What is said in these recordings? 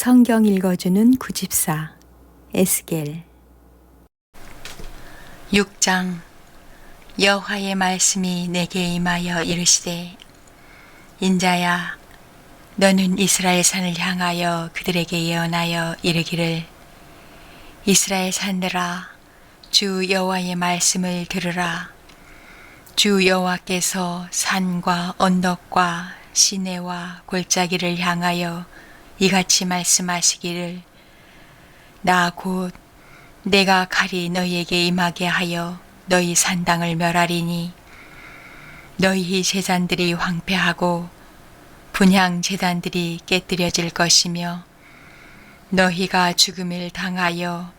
성경 읽어주는 구집사 에스겔. 6장 여호와의 말씀이 내게 임하여 이르시되 인자야 너는 이스라엘 산을 향하여 그들에게 예언하여 이르기를 이스라엘 산들아 주 여호와의 말씀을 들으라. 주 여호와께서 산과 언덕과 시내와 골짜기를 향하여 이같이 말씀하시기를 나 곧 내가 칼이 너희에게 임하게 하여 너희 산당을 멸하리니 너희 제단들이 황폐하고 분향 제단들이 깨뜨려질 것이며 너희가 죽음을 당하여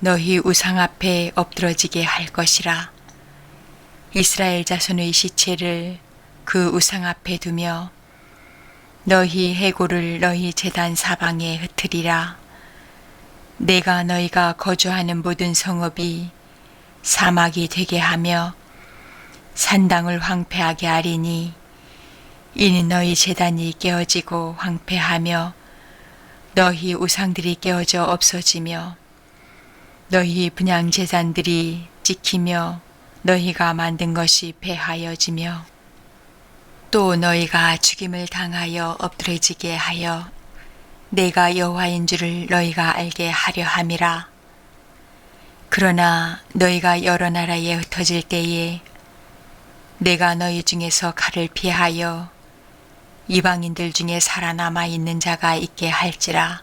너희 우상 앞에 엎드러지게 할 것이라. 이스라엘 자손의 시체를 그 우상 앞에 두며 너희 해골을 너희 제단 사방에 흩으리라. 내가 너희가 거주하는 모든 성읍이 사막이 되게 하며 산당을 황폐하게 하리니 이는 너희 제단이 깨어지고 황폐하며 너희 우상들이 깨어져 없어지며 너희 분양 제단들이 지키며 너희가 만든 것이 폐하여지며 또 너희가 죽임을 당하여 엎드러지게 하여 내가 여호와인 줄을 너희가 알게 하려 함이라. 그러나 너희가 여러 나라에 흩어질 때에 내가 너희 중에서 칼을 피하여 이방인들 중에 살아남아 있는 자가 있게 할지라.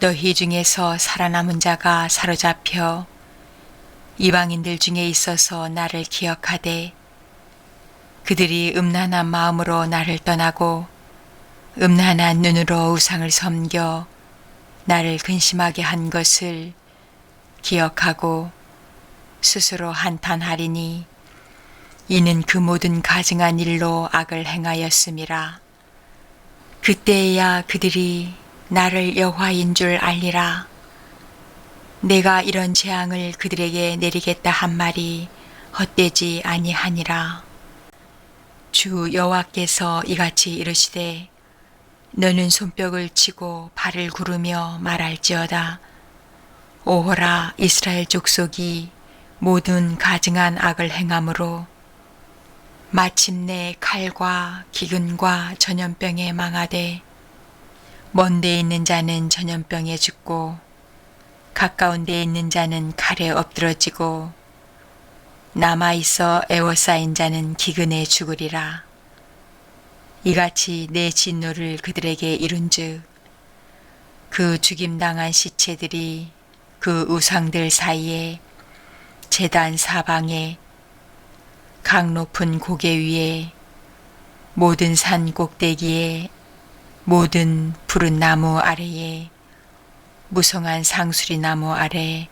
너희 중에서 살아남은 자가 사로잡혀 이방인들 중에 있어서 나를 기억하되 그들이 음란한 마음으로 나를 떠나고 음란한 눈으로 우상을 섬겨 나를 근심하게 한 것을 기억하고 스스로 한탄하리니 이는 그 모든 가증한 일로 악을 행하였음이라. 그때야 그들이 나를 여호와인 줄 알리라. 내가 이런 재앙을 그들에게 내리겠다 한 말이 헛되지 아니하니라. 주 여호와께서 이같이 이르시되 너는 손뼉을 치고 발을 구르며 말할지어다. 오호라 이스라엘 족속이 모든 가증한 악을 행함으로 마침내 칼과 기근과 전염병에 망하되 먼 데 있는 자는 전염병에 죽고 가까운 데 있는 자는 칼에 엎드러지고 남아 있어 애워싸인 자는 기근에 죽으리라. 이같이 내 진노를 그들에게 이룬즉 그 죽임당한 시체들이 그 우상들 사이에 재단 사방에 강 높은 고개 위에 모든 산 꼭대기에 모든 푸른 나무 아래에 무성한 상수리 나무 아래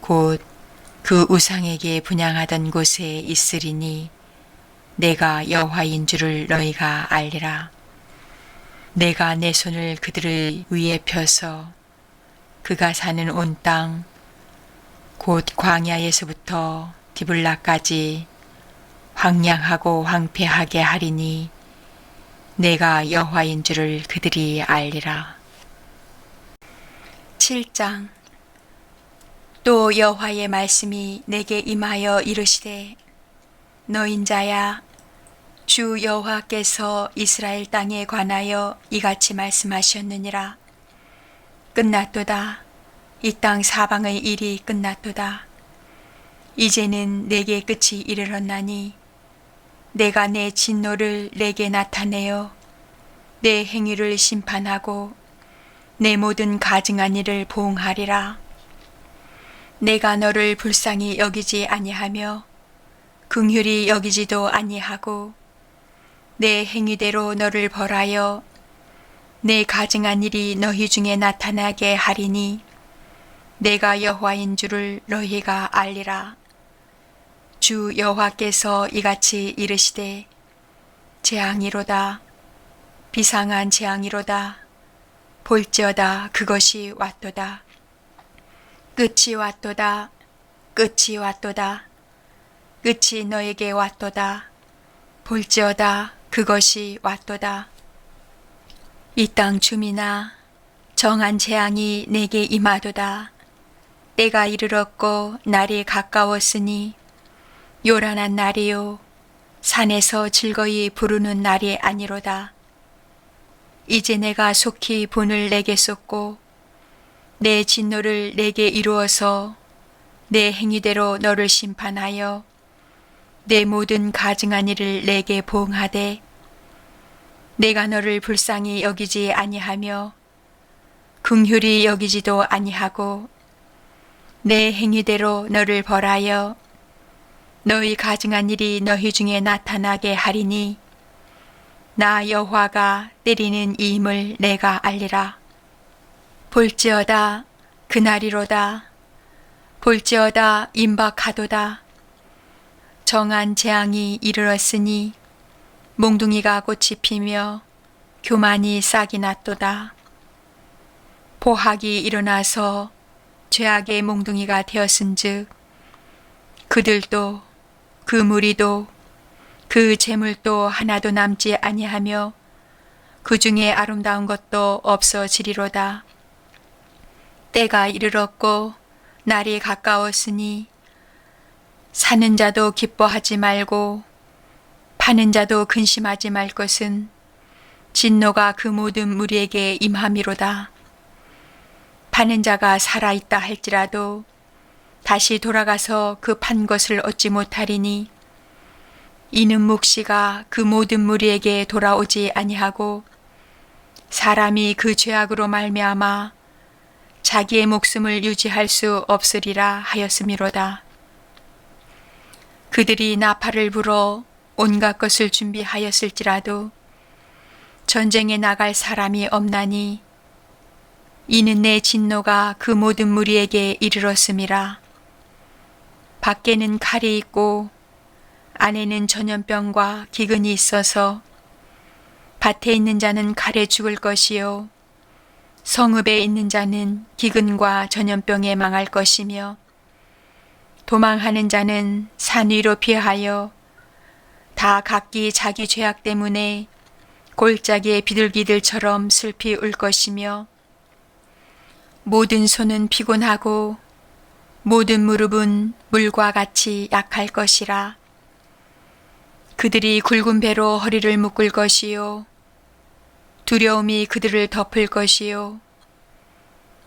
곧 그 우상에게 분양하던 곳에 있으리니 내가 여호와인 줄을 너희가 알리라. 내가 내 손을 그들을 위에 펴서 그가 사는 온 땅, 곧 광야에서부터 디블라까지 황량하고 황폐하게 하리니 내가 여호와인 줄을 그들이 알리라. 7장 또 여호와의 말씀이 내게 임하여 이르시되 너인 자야 주 여호와께서 이스라엘 땅에 관하여 이같이 말씀하셨느니라. 끝났도다. 이 땅 사방의 일이 끝났도다. 이제는 내게 끝이 이르렀나니 내가 내 진노를 내게 나타내어 내 행위를 심판하고 내 모든 가증한 일을 보응하리라. 내가 너를 불쌍히 여기지 아니하며 긍휼히 여기지도 아니하고 내 행위대로 너를 벌하여 내 가증한 일이 너희 중에 나타나게 하리니 내가 여호와인 줄을 너희가 알리라. 주 여호와께서 이같이 이르시되 재앙이로다 비상한 재앙이로다 볼지어다 그것이 왔도다 끝이 왔도다. 끝이 왔도다. 끝이 너에게 왔도다. 볼지어다. 그것이 왔도다. 이 땅 주민아 정한 재앙이 내게 임하도다. 때가 이르렀고 날이 가까웠으니 요란한 날이요 산에서 즐거이 부르는 날이 아니로다. 이제 내가 속히 분을 내게 쏟고 내 진노를 내게 이루어서 내 행위대로 너를 심판하여 내 모든 가증한 일을 내게 보응하되 내가 너를 불쌍히 여기지 아니하며 긍휼히 여기지도 아니하고 내 행위대로 너를 벌하여 너희 가증한 일이 너희 중에 나타나게 하리니 나 여호와가 때리는 이 힘을 내가 알리라 볼지어다 그날이로다 볼지어다 임박하도다 정한 재앙이 이르렀으니 몽둥이가 꽃이 피며 교만이 싹이 났도다. 보학이 일어나서 죄악의 몽둥이가 되었은즉 그들도 그 무리도 그 재물도 하나도 남지 아니하며 그 중에 아름다운 것도 없어지리로다. 때가 이르렀고 날이 가까웠으니 사는 자도 기뻐하지 말고 파는 자도 근심하지 말 것은 진노가 그 모든 무리에게 임함이로다. 파는 자가 살아있다 할지라도 다시 돌아가서 그 판 것을 얻지 못하리니 이는 묵시가 그 모든 무리에게 돌아오지 아니하고 사람이 그 죄악으로 말미암아 자기의 목숨을 유지할 수 없으리라 하였음이로다. 그들이 나팔을 불어 온갖 것을 준비하였을지라도 전쟁에 나갈 사람이 없나니 이는 내 진노가 그 모든 무리에게 이르렀음이라. 밖에는 칼이 있고 안에는 전염병과 기근이 있어서 밭에 있는 자는 칼에 죽을 것이요 성읍에 있는 자는 기근과 전염병에 망할 것이며 도망하는 자는 산 위로 피하여 다 각기 자기 죄악 때문에 골짜기의 비둘기들처럼 슬피 울 것이며 모든 손은 피곤하고 모든 무릎은 물과 같이 약할 것이라. 그들이 굵은 배로 허리를 묶을 것이요 두려움이 그들을 덮을 것이요.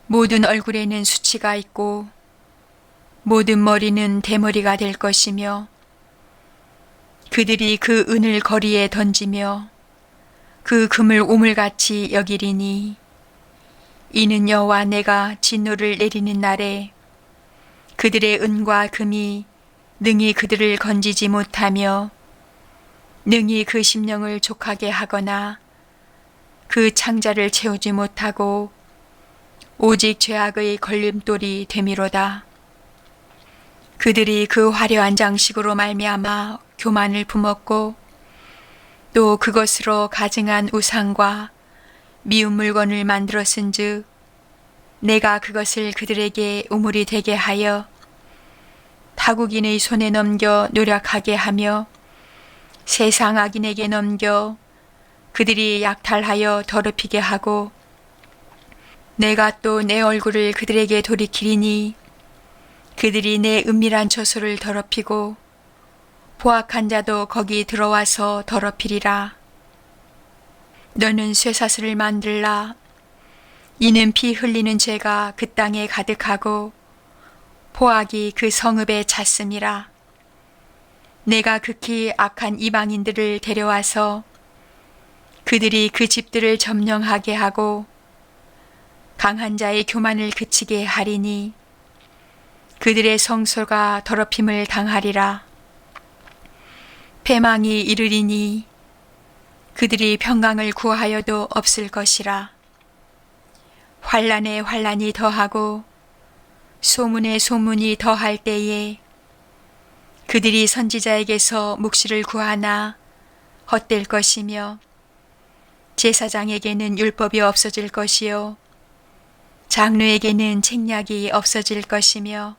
모든 얼굴에는 수치가 있고 모든 머리는 대머리가 될 것이며 그들이 그 은을 거리에 던지며 그 금을 우물같이 여기리니 이는 여호와 내가 진노를 내리는 날에 그들의 은과 금이 능히 그들을 건지지 못하며 능히 그 심령을 족하게 하거나 그 창자를 채우지 못하고 오직 죄악의 걸림돌이 되미로다. 그들이 그 화려한 장식으로 말미암아 교만을 품었고 또 그것으로 가증한 우상과 미운 물건을 만들었은즉 내가 그것을 그들에게 우물이 되게 하여 타국인의 손에 넘겨 노력하게 하며 세상 악인에게 넘겨 그들이 약탈하여 더럽히게 하고 내가 또 내 얼굴을 그들에게 돌이키리니 그들이 내 은밀한 처소를 더럽히고 보악한 자도 거기 들어와서 더럽히리라. 너는 쇠사슬을 만들라. 이는 피 흘리는 죄가 그 땅에 가득하고 포악이 그 성읍에 찼음이라. 내가 극히 악한 이방인들을 데려와서 그들이 그 집들을 점령하게 하고 강한 자의 교만을 그치게 하리니 그들의 성소가 더럽힘을 당하리라. 패망이 이르리니 그들이 평강을 구하여도 없을 것이라. 환란에 환란이 더하고 소문에 소문이 더할 때에 그들이 선지자에게서 묵시를 구하나 헛될 것이며 제사장에게는 율법이 없어질 것이요 장로에게는 책략이 없어질 것이며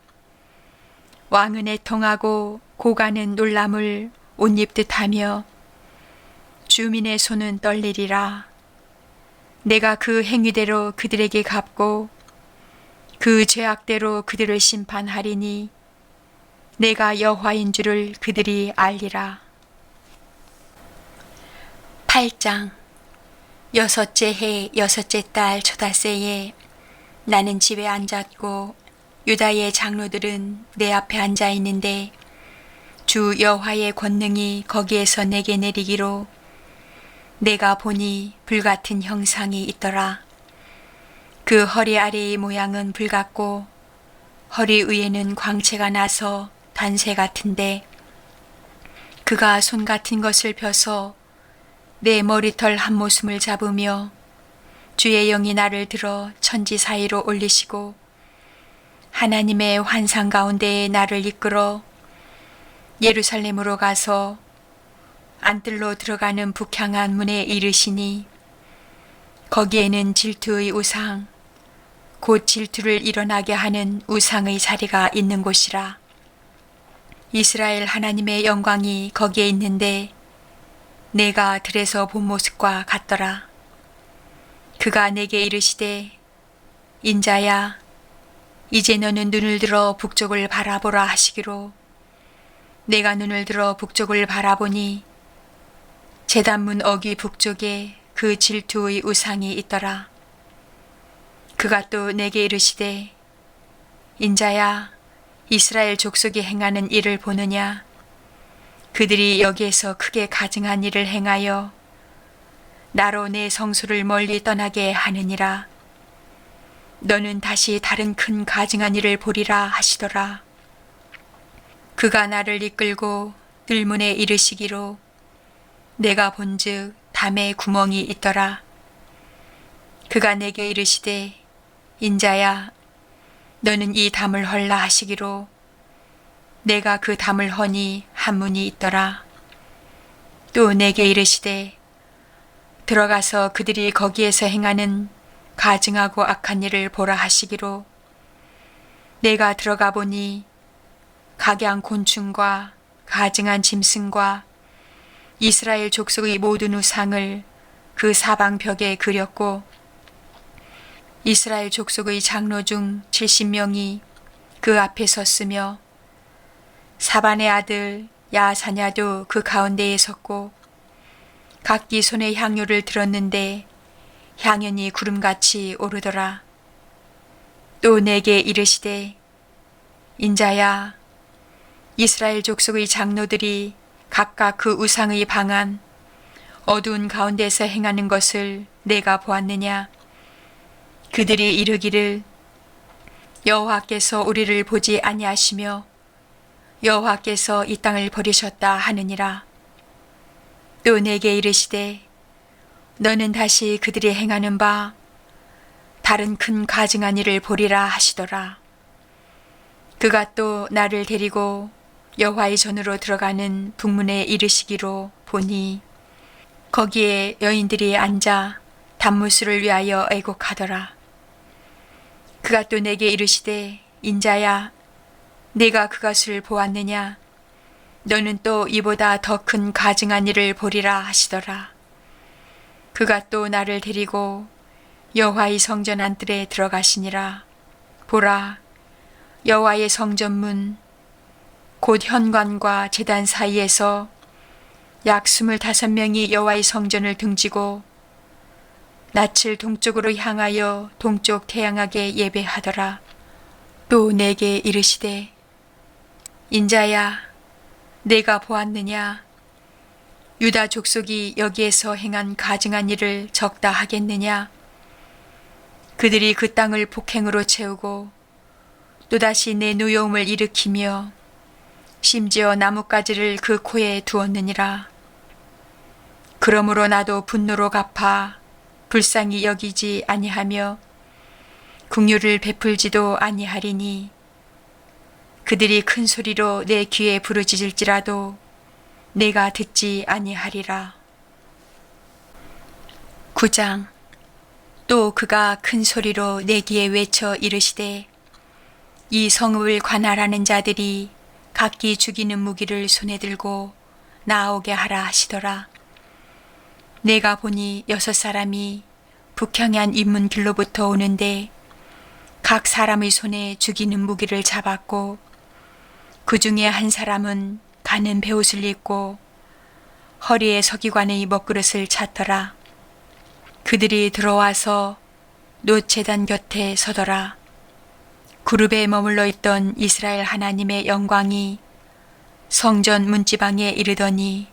왕은 애통하고 고가는 놀람을 옷 입듯 하며 주민의 손은 떨리리라. 내가 그 행위대로 그들에게 갚고 그 죄악대로 그들을 심판하리니 내가 여호와인 줄을 그들이 알리라. 8장 여섯째 해 여섯째 달 초다새에 나는 집에 앉았고 유다의 장로들은 내 앞에 앉아 있는데 주 여호와의 권능이 거기에서 내게 내리기로 내가 보니 불같은 형상이 있더라. 그 허리 아래의 모양은 불같고 허리 위에는 광채가 나서 단새 같은데 그가 손 같은 것을 펴서 내 머리털 한 모숨을 잡으며 주의 영이 나를 들어 천지 사이로 올리시고 하나님의 환상 가운데에 나를 이끌어 예루살렘으로 가서 안뜰로 들어가는 북향한 문에 이르시니 거기에는 질투의 우상 곧 질투를 일어나게 하는 우상의 자리가 있는 곳이라. 이스라엘 하나님의 영광이 거기에 있는데 내가 들에서 본 모습과 같더라. 그가 내게 이르시되 인자야 이제 너는 눈을 들어 북쪽을 바라보라 하시기로. 내가 눈을 들어 북쪽을 바라보니 제단문 어귀 북쪽에 그 질투의 우상이 있더라. 그가 또 내게 이르시되 인자야 이스라엘 족속이 행하는 일을 보느냐 그들이 여기에서 크게 가증한 일을 행하여 나로 내 성소를 멀리 떠나게 하느니라 너는 다시 다른 큰 가증한 일을 보리라 하시더라 그가 나를 이끌고 들문에 이르시기로 내가 본즉 담에 구멍이 있더라. 그가 내게 이르시되 인자야 너는 이 담을 헐라 하시기로 내가 그 담을 허니 한 문이 있더라. 또 내게 이르시되 들어가서 그들이 거기에서 행하는 가증하고 악한 일을 보라 하시기로 내가 들어가 보니 각양 곤충과 가증한 짐승과 이스라엘 족속의 모든 우상을 그 사방 벽에 그렸고 이스라엘 족속의 장로 중 70명이 그 앞에 섰으며 사반의 아들 야사냐도 그 가운데에 섰고 각기 손에 향유를 들었는데 향연이 구름같이 오르더라. 또 내게 이르시되 인자야 이스라엘 족속의 장로들이 각각 그 우상의 방안 어두운 가운데서 행하는 것을 내가 보았느냐 그들이 이르기를 여호와께서 우리를 보지 아니하시며 여호와께서 이 땅을 버리셨다 하느니라 또 내게 이르시되 너는 다시 그들이 행하는 바 다른 큰 가증한 일을 보리라 하시더라 그가 또 나를 데리고 여호와의 전으로 들어가는 북문에 이르시기로 보니 거기에 여인들이 앉아 단무술을 위하여 애곡하더라. 그가 또 내게 이르시되 인자야 내가 그것을 보았느냐 너는 또 이보다 더 큰 가증한 일을 보리라 하시더라. 그가 또 나를 데리고 여호와의 성전 안뜰에 들어가시니라. 보라 여호와의 성전문 곧 현관과 재단 사이에서 약 스물다섯 명이 여호와의 성전을 등지고 낯을 동쪽으로 향하여 동쪽 태양하게 예배하더라. 또 내게 이르시되 인자야 내가 보았느냐 유다 족속이 여기에서 행한 가증한 일을 적다 하겠느냐 그들이 그 땅을 폭행으로 채우고 또다시 내 누여움을 일으키며 심지어 나뭇가지를 그 코에 두었느니라. 그러므로 나도 분노로 갚아 불쌍히 여기지 아니하며 국류를 베풀지도 아니하리니 그들이 큰 소리로 내 귀에 부르짖을지라도 내가 듣지 아니하리라. 9장 또 그가 큰 소리로 내 귀에 외쳐 이르시되 이 성읍을 관할하는 자들이 각기 죽이는 무기를 손에 들고 나오게 하라 하시더라. 내가 보니 여섯 사람이 북향한 인문길로부터 오는데 각 사람의 손에 죽이는 무기를 잡았고 그 중에 한 사람은 가는 베옷을 입고 허리에 서기관의 먹그릇을 찼더라. 그들이 들어와서 노체단 곁에 서더라. 그룹에 머물러 있던 이스라엘 하나님의 영광이 성전 문지방에 이르더니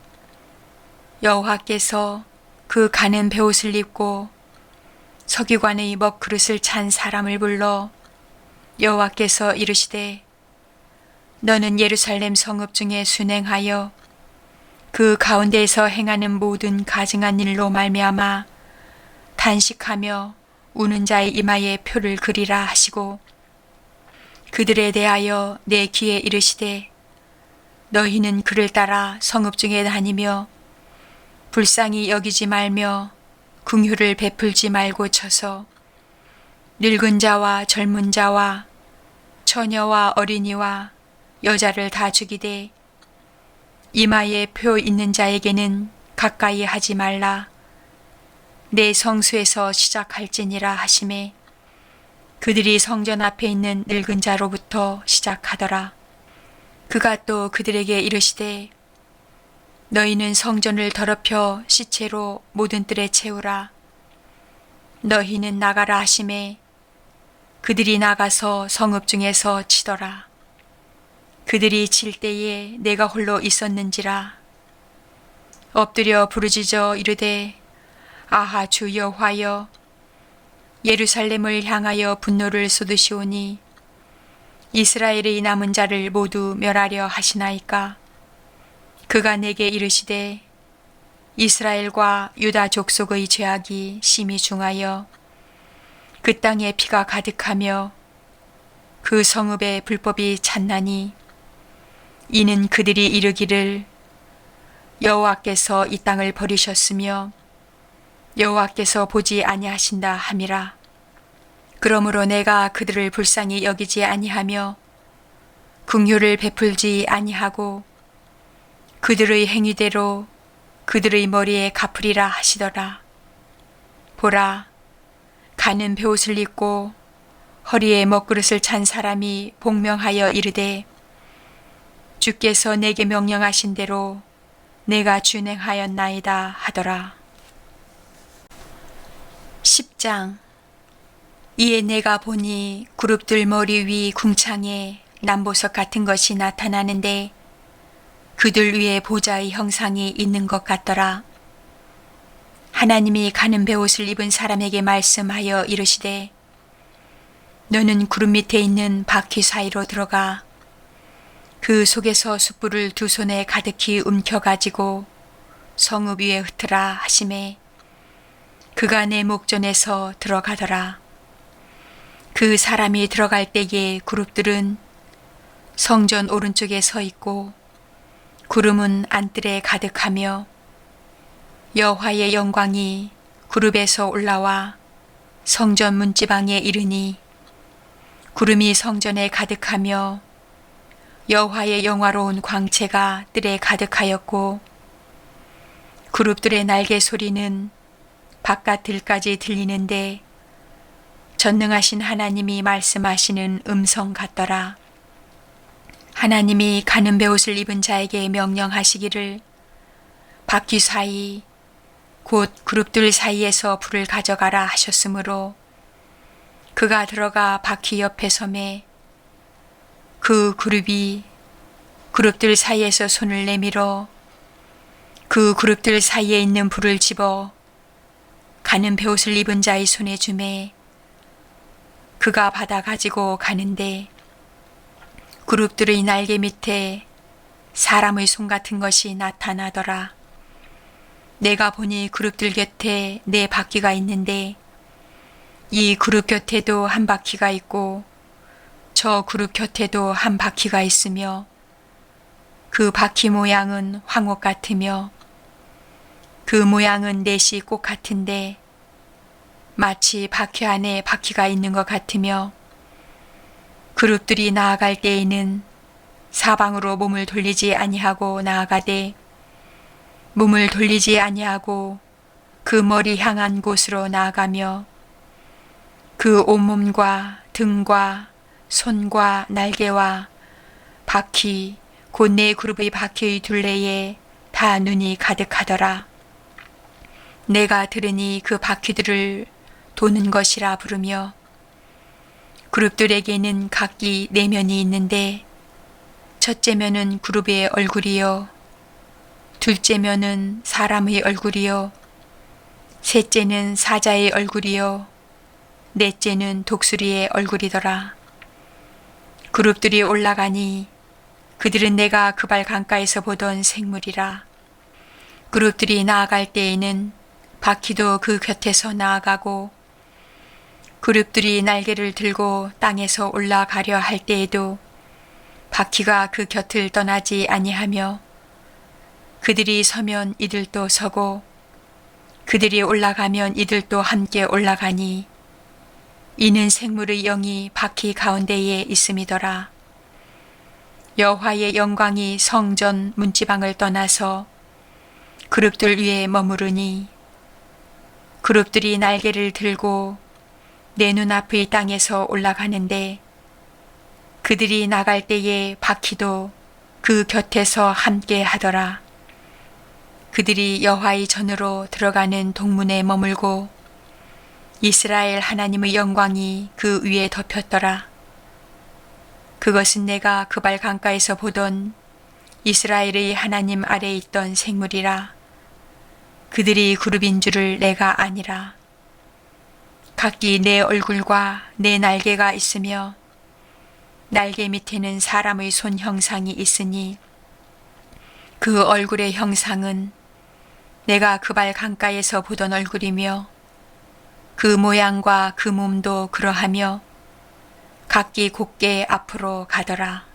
여호와께서 그 가는 베옷을 입고 서기관의 먹그릇을 찬 사람을 불러 여호와께서 이르시되 너는 예루살렘 성읍 중에 순행하여 그 가운데에서 행하는 모든 가증한 일로 말미암아 단식하며 우는 자의 이마에 표를 그리라 하시고 그들에 대하여 내 귀에 이르시되 너희는 그를 따라 성읍 중에 다니며 불쌍히 여기지 말며 궁휼을 베풀지 말고 쳐서 늙은 자와 젊은 자와 처녀와 어린이와 여자를 다 죽이되 이마에 표 있는 자에게는 가까이 하지 말라 내 성수에서 시작할지니라 하심에 그들이 성전 앞에 있는 늙은 자로부터 시작하더라 그가 또 그들에게 이르시되 너희는 성전을 더럽혀 시체로 모든 뜰에 채우라. 너희는 나가라 하심에 그들이 나가서 성읍 중에서 치더라. 그들이 칠 때에 내가 홀로 있었는지라. 엎드려 부르짖어 이르되 아하 주 여호와여 예루살렘을 향하여 분노를 쏟으시오니 이스라엘의 남은 자를 모두 멸하려 하시나이까 그가 내게 이르시되 이스라엘과 유다 족속의 죄악이 심히 중하여 그 땅에 피가 가득하며 그 성읍에 불법이 찼나니 이는 그들이 이르기를 여호와께서 이 땅을 버리셨으며 여호와께서 보지 아니하신다 함이라 그러므로 내가 그들을 불쌍히 여기지 아니하며 궁휼을 베풀지 아니하고 그들의 행위대로 그들의 머리에 갚으리라 하시더라. 보라, 가는 베옷을 입고 허리에 먹그릇을 찬 사람이 복명하여 이르되 주께서 내게 명령하신 대로 내가 준행하였나이다 하더라. 10장 이에 내가 보니 그룹들 머리 위 궁창에 남보석 같은 것이 나타나는데 그들 위에 보좌의 형상이 있는 것 같더라. 하나님이 가는 베옷을 입은 사람에게 말씀하여 이르시되 너는 구름 밑에 있는 바퀴 사이로 들어가 그 속에서 숯불을 두 손에 가득히 움켜 가지고 성읍 위에 흩으라 하심에 그가 내 목전에서 들어가더라. 그 사람이 들어갈 때에 그룹들은 성전 오른쪽에 서 있고 구름은 안뜰에 가득하며 여호와의 영광이 구름에서 올라와 성전 문지방에 이르니 구름이 성전에 가득하며 여호와의 영화로운 광채가 뜰에 가득하였고 그룹들의 날개 소리는 바깥 들까지 들리는데 전능하신 하나님이 말씀하시는 음성 같더라. 하나님이 가는 베옷을 입은 자에게 명령하시기를 바퀴 사이 곧 그룹들 사이에서 불을 가져가라 하셨으므로 그가 들어가 바퀴 옆에 섬에 그 그룹이 그룹들 사이에서 손을 내밀어 그 그룹들 사이에 있는 불을 집어 가는 베옷을 입은 자의 손에 주매 그가 받아 가지고 가는데 그룹들의 날개 밑에 사람의 손 같은 것이 나타나더라. 내가 보니 그룹들 곁에 네 바퀴가 있는데 이 그룹 곁에도 한 바퀴가 있고 저 그룹 곁에도 한 바퀴가 있으며 그 바퀴 모양은 황옥 같으며 그 모양은 넷이 꼭 같은데 마치 바퀴 안에 바퀴가 있는 것 같으며 그룹들이 나아갈 때에는 사방으로 몸을 돌리지 아니하고 나아가되 몸을 돌리지 아니하고 그 머리 향한 곳으로 나아가며 그 온몸과 등과 손과 날개와 바퀴 곧 네 그룹의 바퀴의 둘레에 다 눈이 가득하더라. 내가 들으니 그 바퀴들을 도는 것이라 부르며 그룹들에게는 각기 네 면이 있는데 첫째 면은 그룹의 얼굴이요 둘째 면은 사람의 얼굴이요 셋째는 사자의 얼굴이요 넷째는 독수리의 얼굴이더라. 그룹들이 올라가니 그들은 내가 그발 강가에서 보던 생물이라. 그룹들이 나아갈 때에는 바퀴도 그 곁에서 나아가고 그룹들이 날개를 들고 땅에서 올라가려 할 때에도 바퀴가 그 곁을 떠나지 아니하며 그들이 서면 이들도 서고 그들이 올라가면 이들도 함께 올라가니 이는 생물의 영이 바퀴 가운데에 있음이더라. 여호와의 영광이 성전 문지방을 떠나서 그룹들 위에 머무르니 그룹들이 날개를 들고 내 눈앞의 땅에서 올라가는데 그들이 나갈 때에 바퀴도 그 곁에서 함께 하더라. 그들이 여호와의 전으로 들어가는 동문에 머물고 이스라엘 하나님의 영광이 그 위에 덮였더라. 그것은 내가 그발 강가에서 보던 이스라엘의 하나님 아래 있던 생물이라. 그들이 그룹인 줄을 내가 아니라. 각기 내 얼굴과 내 날개가 있으며 날개 밑에는 사람의 손 형상이 있으니 그 얼굴의 형상은 내가 그발 강가에서 보던 얼굴이며 그 모양과 그 몸도 그러하며 각기 곧게 앞으로 가더라.